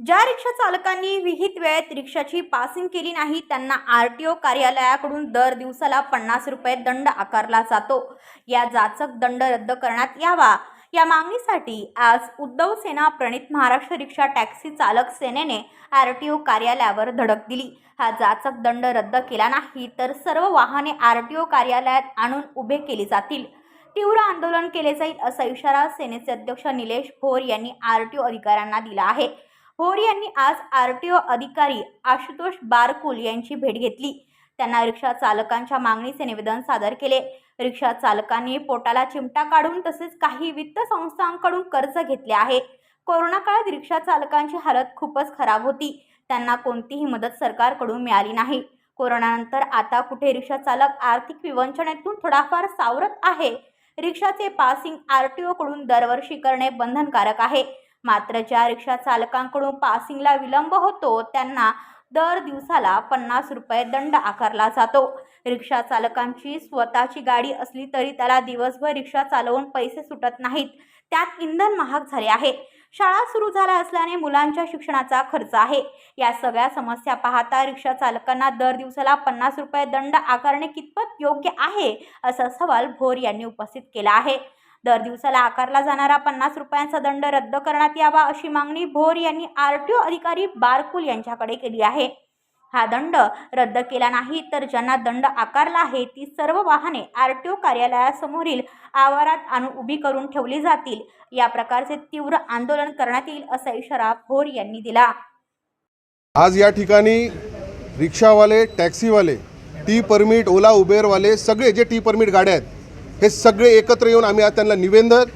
ज्या रिक्षा चालकांनी विहित वेळेत रिक्षाची पासिंग केली नाही त्यांना आर टी ओ कार्यालयाकडून दर दिवसाला पन्नास रुपये दंड आकारला जातो. या जाचक दंड रद्द करण्यात यावा. या मागणीसाठी आज उद्धव सेना प्रणित महाराष्ट्र रिक्षा टॅक्सी चालक सेनेने आर टी ओ कार्यालयावर धडक दिली. हा जाचक दंड रद्द केला नाही तर सर्व वाहने आर टी ओ कार्यालयात आणून उभे केली जातील. तीव्र आंदोलन केले जाईल असा इशारा सेनेचे अध्यक्ष निलेश भोर यांनी आर टी ओ अधिकाऱ्यांना दिला आहे. भोर यांनी आज आर टी ओ अधिकारी आशुतोष बारकुल यांची भेट घेतली. त्यांना रिक्षा चालकांच्या मागणीचे निवेदन सादर केले. रिक्षा चालकांनी पोटाला चिमटा काढून तसेच काही वित्त संस्थांकडून कर्ज घेतले आहे. कोरोना काळात रिक्षा चालकांची हालत खूपच खराब होती. त्यांना कोणतीही मदत सरकारकडून मिळाली नाही. कोरोनानंतर आता कुठे रिक्षा चालक आर्थिक विवंचनेतून थोडाफार सावरत आहे? रिक्षाचे पासिंग आर टी ओकडून दरवर्षी करणे बंधनकारक आहे. मात्र ज्या रिक्षा चालकांकडून पासिंगला विलंब होतो त्यांना दर दिवसाला पन्नास रुपये दंड आकारला जातो. रिक्षा चालकांची स्वतःची गाडी असली तरी त्याला दिवसभर रिक्षा चालवून पैसे सुटत नाहीत. त्यात इंधन महाग झाले आहे. शाळा सुरू झाल्या असल्याने मुलांच्या शिक्षणाचा खर्च आहे. या सगळ्या समस्या पाहता रिक्षा चालकांना दर दिवसाला पन्नास रुपये दंड आकारणे कितपत योग्य आहे असा सवाल भोर यांनी उपस्थित केला आहे. दर दिवसाला आकारला जाणारा पन्नास रुपयांचा दंड रद्द करण्यात यावा अशी मागणी भोर यांनी आर टी ओ अधिकारी बारकुल यांच्याकडे केली आहे. हा दंड रद्द केला नाही तर ज्यांना दंड आकारला आहे ती सर्व वाहने आर टी ओ कार्यालयासमोरील आवारात आणून उभी करून ठेवली जातील. या प्रकारचे तीव्र आंदोलन करण्यात येईल असा इशारा भोर यांनी दिला. आज या ठिकाणी रिक्षावाले टॅक्सीवाले टी परमिट ओला उबेरवाले सगळे जे टी परमिट गाड्या आहेत हे सगळे एकत्र येऊन आम्ही आज त्यांना निवेदन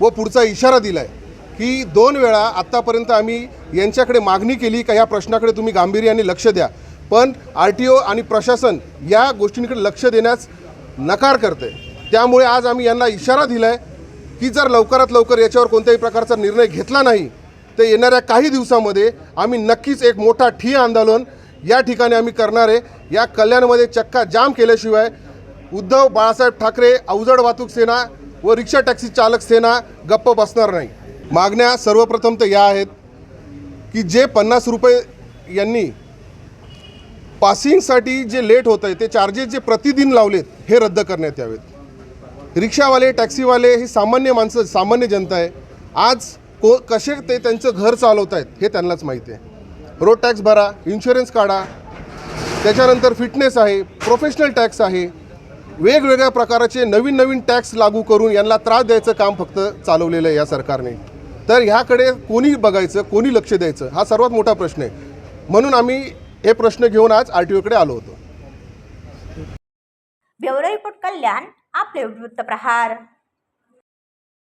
व पुढचा इशारा दिला आहे की दोन वेळा आत्तापर्यंत आम्ही यांच्याकडे मागणी केली का या प्रश्नाकडे तुम्ही गांभीर्याने लक्ष द्या. पण आर टी ओ आणि प्रशासन या गोष्टींकडे लक्ष देण्यास नकार करते. त्यामुळे आज आम्ही यांना इशारा दिला आहे की जर लवकरात लवकर याच्यावर कोणत्याही प्रकारचा निर्णय घेतला नाही तर येणाऱ्या काही दिवसामध्ये आम्ही नक्कीच एक मोठा ठी आंदोलन या ठिकाणी आम्ही करणार आहे. या कल्याणमध्ये चक्का जाम केल्याशिवाय उद्धव बाळासाहेब ठाकरे अवजड वाहतूक सेना व रिक्षा टॅक्सी चालक सेना गप्प बसणार नाही. मागण्या सर्वप्रथम तर या आहेत की जे पन्नास रुपये यांनी पासिंगसाठी जे लेट होत आहे ते चार्जेस जे प्रतिदिन लावलेत हे रद्द करण्यात यावेत. रिक्षावाले टॅक्सीवाले ही सामान्य माणसं सामान्य जनता आहे. आज को कसे ते त्यांचं घर चालवत आहेत हे त्यांनाच माहिती आहे. रोड टॅक्स भरा इन्शुरन्स काढा. त्याच्यानंतर फिटनेस आहे प्रोफेशनल टॅक्स आहे. वेगवेगळ्या प्रकारचे नवीन नवीन टॅक्स लागू करून यांना त्रास द्यायचं काम फक्त चालवलेलं आहे या सरकारने. तर ह्याकडे कोणी बघायचं कोणी लक्ष द्यायचं हा सर्वात मोठा प्रश्न आहे. म्हणून आम्ही हे प्रश्न घेऊन आज आर टी ओकडे आलो होतो. ब्युरो रिपोर्ट कल्याण आपले वृत्तप्रहार